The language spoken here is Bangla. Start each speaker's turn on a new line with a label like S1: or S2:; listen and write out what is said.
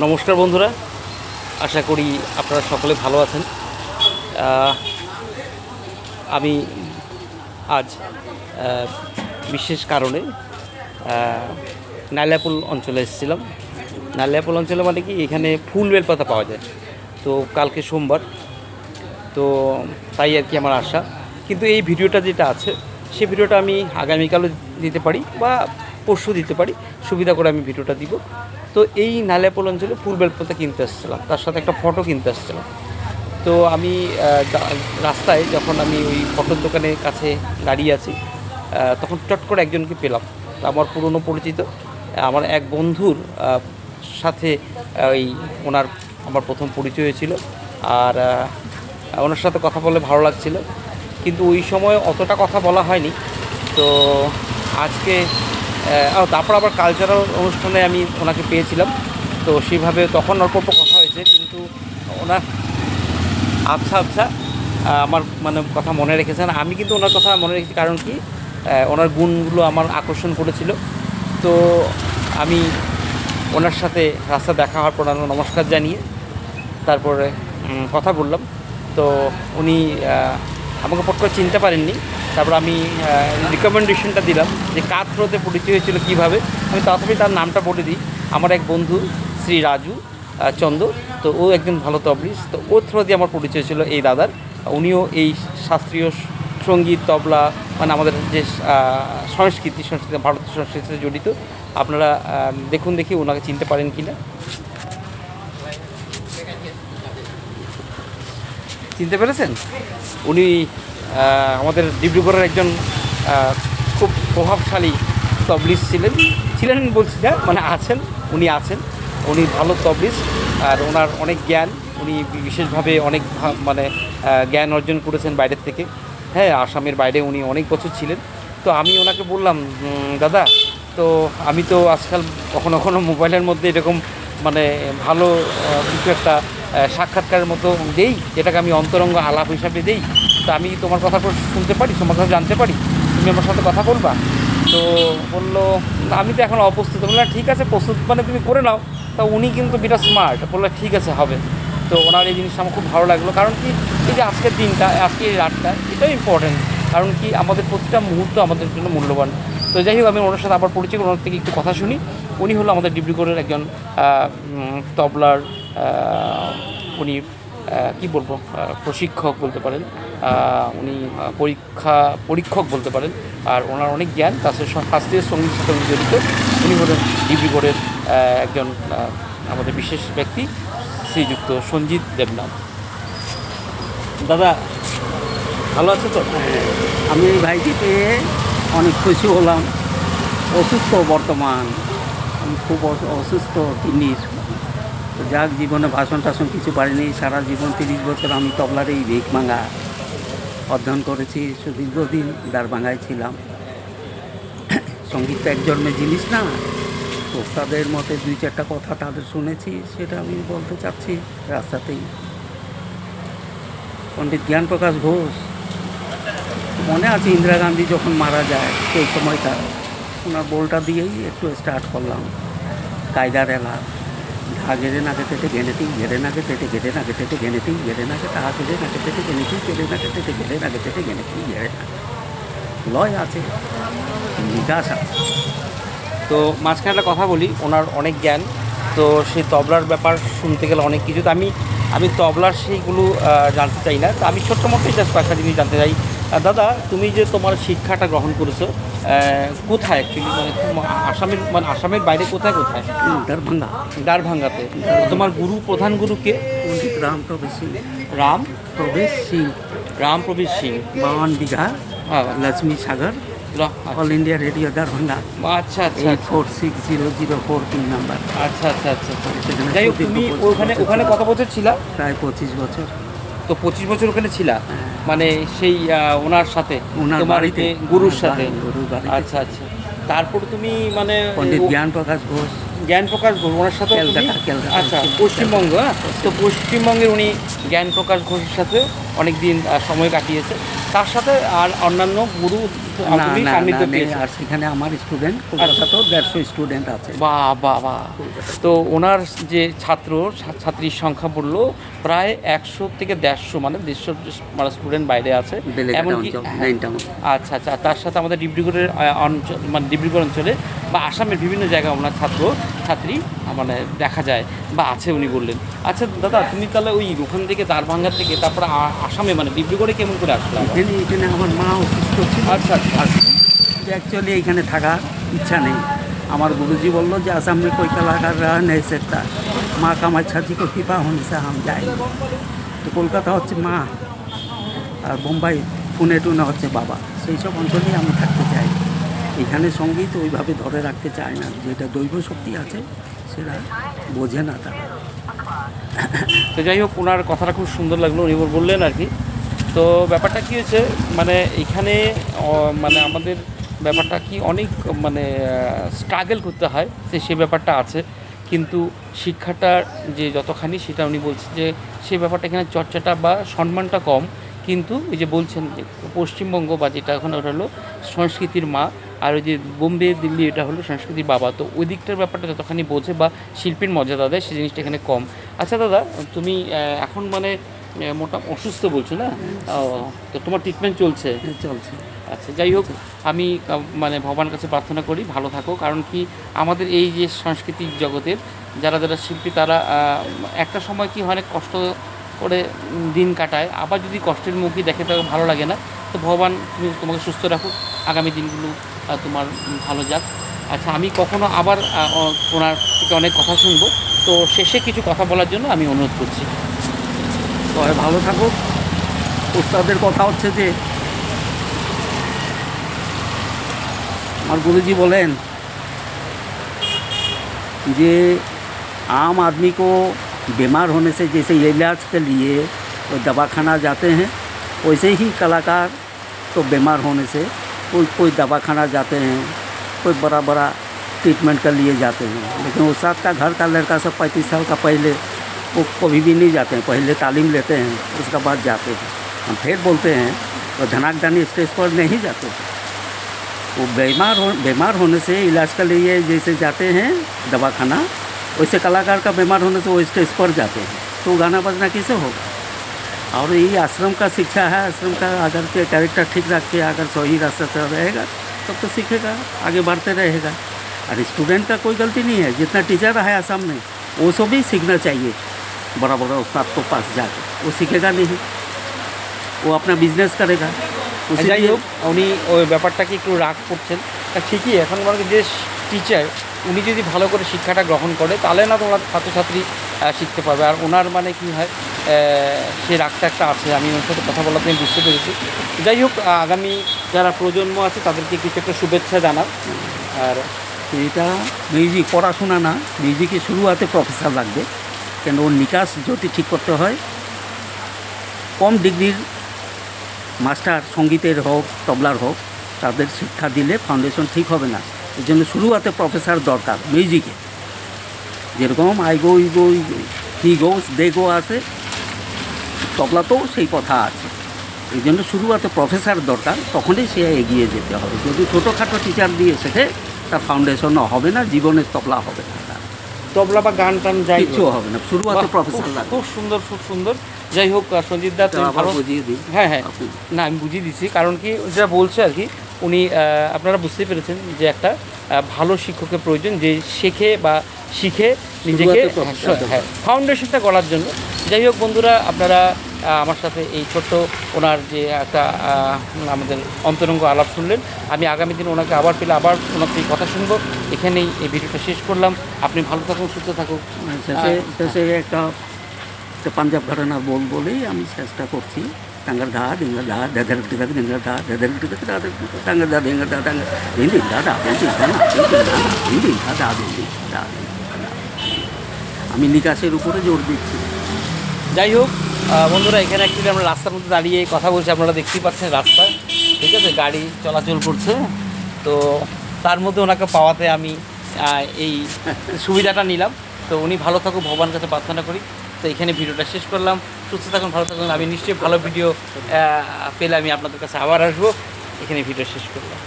S1: নমস্কার বন্ধুরা। আশা করি আপনারা সকলে ভালো আছেন। আমি আজ বিশেষ কারণে নাইলাপুল অঞ্চলে এসেছিলাম। নাইলাপুল অঞ্চলে মানে কি, এখানে ফুল বেলপাতা পাওয়া যায়। তো কালকে সোমবার, তো তাই আর কি আমার আশা। কিন্তু এই ভিডিওটা যেটা আছে সেই ভিডিওটা আমি আগামীকালও দিতে পারি বা পরশু দিতে পারি। সুবিধা করে আমি ভিডিওটা দিব। তো এই নালিয়াপোল অঞ্চলে ফুল বেলপাতা কিনতে আসছিলাম, তার সাথে একটা ফটো কিনতে আসছিলাম। তো আমি রাস্তায় যখন আমি ওই ফটোর দোকানের কাছে দাঁড়িয়ে আছি তখন চট করে একজনকে পেলাম। আমার পুরনো পরিচিত, আমার এক বন্ধুর সাথে ওই ওনার আমার প্রথম পরিচয় হয়েছিল। আর ওনার সাথে কথা বলে ভালো লাগছিল। কিন্তু ওই সময় অতটা কথা বলা হয়নি। তো আজকে ও, তারপর আবার কালচারাল অনুষ্ঠানে আমি ওনাকে পেয়েছিলাম। তো সেইভাবে তখন অল্প অল্প কথা হয়েছে কিন্তু ওনার আচ্ছা আচ্ছা আমার মানে কথা মনে রেখেছেন। আমি কিন্তু ওনার কথা মনে রেখেছি কারণ কি ওনার গুণগুলো আমার আকর্ষণ করেছিল। তো আমি ওনার সাথে রাস্তা দেখা হওয়ার পর নমস্কার জানিয়ে তারপরে কথা বললাম। তো উনি আমাকে পট করে চিনতে পারেননি। তারপর আমি রিকমেন্ডেশনটা দিলাম যে কার থ্রোতে পরিচয় হয়েছিল কীভাবে। আমি তাড়াতাড়ি তার নামটা বলে দিই। আমার এক বন্ধু শ্রী রাজু আহ, চন্দ তো ও একজন ভালো তবলিস তো ও থ্রো দিয়ে আমার পরিচয় ছিল এই দাদার। উনিও এই শাস্ত্রীয় সংগীত তবলা মানে আমাদের যে সংস্কৃতি সংস্কৃতি ভারতীয় সংস্কৃতিতে জড়িত। আপনারা দেখুন দেখি ওনাকে চিনতে পারেন কি না চিনতে পেরেছেন? উনি আমাদের ডিব্রুগড়ের একজন খুব প্রভাবশালী তবলিস ছিলেন। ছিলেন বলছি না মানে আছেন, উনি আছেন। উনি ভালো তবলিস আর ওনার অনেক জ্ঞান। উনি বিশেষভাবে অনেক মানে জ্ঞান অর্জন করেছেন বাইরের থেকে। হ্যাঁ আসামের বাইরে উনি অনেক বছর ছিলেন। তো আমি ওনাকে বললাম দাদা, তো আমি তো আজকাল কখনো কখনো মোবাইলের মধ্যে এরকম মানে ভালো কিছু একটা সাক্ষাৎকারের মতো দেই, যেটাকে আমি অন্তরঙ্গ আলাপ হিসাবে দেই। তো আমি তোমার কথা শুনতে পারি? তোমার কথা জানতে পারি? তুমি আমার সাথে কথা বলবা? তো বলল আমি তো এখন অপ্রস্তুত বললাম ঠিক আছে, প্রস্তুত মানে তুমি করে নাও। তা উনি কিন্তু বিরাট স্মার্ট বলল, ঠিক আছে, হবে। তো ওনার এই জিনিসটা আমার খুব ভালো লাগল। কারণ কি, এই যে আজকের দিনটা, আজকের এই রাতটা, এটাও ইম্পর্টেন্ট কারণ কি, আমাদের প্রতিটা মুহূর্ত আমাদের জন্য মূল্যবান। তো যাই হোক, আমি ওনার সাথে আবার পরিচয় ওনার থেকে একটু কথা শুনি। উনি হলো আমাদের ডিব্রুগড়ের একজন তবলার উনি কি বলব প্রশিক্ষক বলতে পারেন। উনি পরীক্ষা, পরীক্ষক বলতে পারেন। আর ওনার অনেক জ্ঞান সা- শাস্ত্রীয় সংগীত উনি জড়িত। উনি হলেন ডিব্রুগড়ের একজন আমাদের বিশেষ ব্যক্তি, শ্রীযুক্ত সঞ্জিত দেবনাথ। দাদা, ভালো আছে তো?
S2: আমি ভাইকে পেয়ে অনেক খুশি হলাম। অসুস্থ বর্তমান। আমি খুব অস- অসুস্থ কিডনির। তো যাক, জীবনে ভাষণ টাষণ কিছু পারিনি। সারা জীবন তিরিশ বছর আমি তবলার এই ভেক ভাঙা অধ্যয়ন করেছি। সুদীর্ঘদিন দারভাঙ্গায় ছিলাম। সংগীত তো এক জন্মের জিনিস না। তো তাদের মতে দুই চারটা কথা তাদের শুনেছি, সেটা আমি বলতে চাচ্ছি রাস্তাতেই। পণ্ডিত জ্ঞানপ্রকাশ ঘোষ, মনে আছে ইন্দিরা গান্ধী যখন মারা যায় সেই সময়টা ওনার বলটা দিয়েই একটু স্টার্ট করলাম। কায়দার ঘেরে নাকে তেটে ঘেনেতেই ঘেরে নাকে তেটে ঘেরে নাকে তেটে ঘেনেতেই ঘেরে নাকে তা ঘেরে নাকে তেটে ঘেনেতেই ঘেরে নাকে তেটে ঘেরে নাকে তেটে ঘেনেতেই ঘেরে না লয় আছে বিকাশ আছে।
S1: তো মাঝখানে একটা কথা বলি, ওনার অনেক জ্ঞান। তো সেই তবলার ব্যাপার শুনতে গেলে অনেক কিছু। তো আমি আমি তবলার সেইগুলো জানতে চাই না। তো আমি ছোট্ট মোটোই জাস্ট কয়েকটা জিনিস জানতে চাই। দাদা, তুমি যে তোমার শিক্ষাটা গ্রহণ করেছ কোথায় অ্যাকচুয়ালি মানে আসামের মানে আসামের বাইরে কোথায় কোথায়?
S2: দরভঙ্গা।
S1: দারভাঙ্গাতে। তোমার গুরু প্রধান গুরুকে
S2: পণ্ডিত রাম প্রবেশ সিং।
S1: রাম?
S2: প্রবেশ সিং।
S1: রাম প্রবীর সিং।
S2: বাওয়ান বিঘা লক্ষ্মী সাগর
S1: রা-
S2: অল ইন্ডিয়া রেডিও দরভঙ্গা।
S1: আচ্ছা আচ্ছা।
S2: Four six zero zero four তিন নাম্বার।
S1: আচ্ছা আচ্ছা আচ্ছা আচ্ছা। যাই হোক তুমি ওখানে ওখানে কত বছর ছিলা?
S2: প্রায় পঁচিশ বছর।
S1: তো পঁচিশ বছর ওখানে ছিলা? মানে সেই ওনার সাথে
S2: ওনার
S1: তোমার
S2: বাড়িতে।
S1: গুরুর সাথে? আচ্ছা আচ্ছা। তারপর তুমি মানে
S2: পণ্ডিত জ্ঞান প্রকাশ ঘোষ।
S1: জ্ঞান প্রকাশ ঘোষ, ওনার সাথে। আচ্ছা পশ্চিমবঙ্গ হ্যাঁ? তো পশ্চিমবঙ্গের উনি জ্ঞান প্রকাশ ঘোষের সাথে অনেক দিন সময় কাটিয়েছে তার সাথে আর অন্যান্য গুরু
S2: আর সেখানে আমার স্টুডেন্ট কলকাতাতেও দেড়শো স্টুডেন্ট আছে।
S1: বাহ বাহ বা তো ওনার যে ছাত্র ছাত্রীর সংখ্যা বলল প্রায় একশো থেকে দেড়শো মানে দেড়শো মানে স্টুডেন্ট বাইরে আছে। এমনকি আচ্ছা আচ্ছা তার সাথে আমাদের ডিব্রুগড়ের অঞ্চল মানে ডিব্রুগড় অঞ্চলে বা আসামের বিভিন্ন জায়গায় ওনার ছাত্র ছাত্রী আহ, মানে দেখা যায় বা আছে উনি বললেন আচ্ছা দাদা তুমি তাহলে ওই ওখান থেকে দারভাঙ্গা থেকে তারপরে আ- আসামে মানে ডিব্রুগড়ে কেমন করে আসলে আবার?
S2: এখানে এখানে আমার মা অসুস্থ ছিল
S1: আচ্ছা আচ্ছা
S2: অ্যাকচুয়ালি এখানে থাকার ইচ্ছা নেই আমার गुरुजी बोल যে आसाम में कोई कलाकार रह नहीं सकता माँ कामाख्या जी को कृपा होने से हम जाएंगे তো কলকাতা হচ্ছে মা আর বোম্বাই পুনে টুনে হচ্ছে বাবা সেই সব অঞ্চলেই আমি থাকতে চাই এখানে সংগীত ওইভাবে ধরে রাখতে চায় না। যেটা দৈব শক্তি আছে, সেটা বোঝে না তারা।
S1: তো যাই হোক, ওনার কথাটা খুব সুন্দর লাগল, উনি বললেন আর কি। তো ব্যাপারটা কি হয়েছে মানে এখানে মানে আমাদের ব্যাপারটা কি অনেক মানে স্ট্রাগল করতে হয় যে সে ব্যাপারটা আছে। কিন্তু শিক্ষাটার যে যতখানি সেটা উনি বলছেন যে, সে ব্যাপারটা এখানে চর্চাটা বা সম্মানটা কম। কিন্তু এই যে বলছেন যে, পশ্চিমবঙ্গ বা যেটা এখন ওটা হলো সংস্কৃতির মা আর ওই যে বোম্বে দিল্লি এটা হলো সংস্কৃতির বাবা। তো ওই দিকটার ব্যাপারটা যতখানি বোঝে বা শিল্পীর মর্যাদা দেয় সেই জিনিসটা এখানে কম। আচ্ছা দাদা তুমি এখন মানে আহ, মোটা অসুস্থ বলছো না? তো তোমার ট্রিটমেন্ট চলছে?
S2: চলছে।
S1: আচ্ছা যাই হোক আমি মানে ভগবানের কাছে প্রার্থনা করি ভালো থাকো। কারণ কি আমাদের এই যে সাংস্কৃতিক জগতের যারা যারা শিল্পী তারা একটা সময় কি হয় অনেক কষ্ট করে দিন কাটায়। আবার যদি কষ্টের মুখই দেখে তাকে ভালো লাগে না তো ভগবান তুমি তোমাকে সুস্থ রাখো আগামী দিনগুলো তোমার উম, ভালো যাক আচ্ছা আমি কখনো আবার আহ, ও- ওনার থেকে অনেক কথা শুনবো তো শেষে কিছু কথা বলার জন্য আমি অনুরোধ করছি
S2: সবাই ভালো থাকুক উস্তাদের কথা হচ্ছে যে আমার गुरुजी बोलें जे आम आदमी को बीमार होने से जैसे इलाज के लिए वो दवाखाना जाते हैं वैसे ही कलाकार तो बीमार होने से कोई कोई दवाखाना जाते हैं, कोई बड़ा बड़ा ट्रीटमेंट के लिए जाते हैं। लेकिन उस्ताद का घर का लड़का सब पैंतीस साल का पहले, वो कभी भी नहीं जाते हैं। पहले तालीम लेते हैं, उसके बाद जाते हैं। हम फिर बोलते हैं तो धनाकदानी स्टेज पर नहीं जाते? वो बीमार हो, बीमार होने से इलाज के लिए जैसे जाते हैं दवाखाना, वैसे कलाकार का बीमार होने से वो स्टेज पर जाते हैं। तो गाना बजना कैसे होगा? और यही आश्रम का शिक्षा है आश्रम का अगर के कैरेक्टर ठीक रख के अगर सही रास्ते से रहेगा तब तो सीखेगा आगे बढ़ते रहेगा और स्टूडेंट का कोई गलती नहीं है जितना टीचर है आसाम में वो सब भी सीखना चाहिए बड़ा बड़ा उस्ताद को पास जाके वो सीखेगा नहीं वो अपना बिजनेस करेगा उसी
S1: যাই
S2: लिए-
S1: হোক উনি ওই ব্যাপারটাকে একটু রাগ করছেন তা ঠিকই এখন মানে যে টিচার উনি যদি ভালো করে শিক্ষাটা গ্রহণ করে তাহলে না তোমার ছাত্রছাত্রী আহ, শিখতে পারবে। আর ওনার মানে কি হয় সে রাগটা একটা আছে। আমি ওর সাথে কথা বলাতে আমি বুঝতে পেরেছি। যাই হোক আগামী যারা প্রজন্ম আছে, তাদেরকে কিছু একটা শুভেচ্ছা জানাও। আর
S2: এটা মিউজিক পড়াশোনা না মিউজিকে শুরুয়াতে প্রফেসর লাগবে। কেন, ওর নিকাশ যদি ঠিক করতে হয়, কম ডিগ্রির মাস্টার সঙ্গীতের হোক, তবলার হোক, তাদের শিক্ষা দিলে ফাউন্ডেশন ঠিক হবে না। এই জন্য শুরুয়াতে প্রফেসর দরকার মিউজিকে যেরকম আই গো ই গো হি গোস দে গো আছে তবলাতেও সেই কথা আছে। এই জন্য শুরুয়াতে প্রফেসর দরকার তখনই সে এগিয়ে যেতে হবে। যদি ছোটোখাটো টিচার দিয়ে শেখে তার ফাউন্ডেশনও হবে না জীবনের তবলা হবে না
S1: তবলা বা গান টান যাই।
S2: কিচ্ছু হবে না শুরুয়াতে
S1: বাহ,
S2: প্রফেসর
S1: খুব- খুব সুন্দর খুব সুন্দর। যাই হোক সঞ্জিত দা তুমি ভালো
S2: বুঝিয়ে দিই।
S1: হ্যাঁ হ্যাঁ। না আমি বুঝিয়ে দিচ্ছি। কারণ কি যেটা বলছে আর কি উনি আপনারা বুঝতেই পেরেছেন যে একটা ভালো শিক্ষকের প্রয়োজন যে শেখে বা শিখে নিজেকে। হ্যাঁ ফাউন্ডেশনটা গড়ার জন্য যাই হোক বন্ধুরা আপনারা আমার সাথে এই ছোট্ট ওনার যে একটা আমাদের অন্তরঙ্গ আলাপ শুনলেন আমি আগামী দিন ওনাকে আবার পেলে আবার ওনার থেকে কথা শুনব এখানেই এই ভিডিওটা শেষ করলাম আপনি ভালো থাকুন সুস্থ থাকুন
S2: শেষে একটা পাঞ্জাব ঘটনা বল বলেই আমি চেষ্টা করছি টাঙ্গার ধা ডিঙ্গার ধা দেদের টিকা ডিঙ্গার ধা দেদের টিকা টাঙ্গার ধা ডিঙ্গার ধা টাঙ্গার হিন্দি ধা ধা হিন্দি ধা না হিন্দি ধা ধা হিন্দি ধা আমি নিকাশের উপরে জোর দিচ্ছি।
S1: যাই হোক বন্ধুরা, এখানে অ্যাকচুয়ালি আমরা রাস্তার মধ্যে দাঁড়িয়ে কথা বলছি, আপনারা দেখতেই পাচ্ছেন রাস্তা। ঠিক আছে, গাড়ি চলাচল করছে। তো তার মধ্যে ওনাকে পাওয়াতে আমি এই সুবিধাটা নিলাম। তো উনি ভালো থাকুক, ভগবানের কাছে প্রার্থনা করি। তো এখানে ভিডিওটা শেষ করলাম। সুস্থ থাকুন, ভালো থাকুন। আমি নিশ্চয়ই ভালো ভিডিও পেলে আমি আপনাদের কাছে আবার আসব। এখানে ভিডিও শেষ করলাম।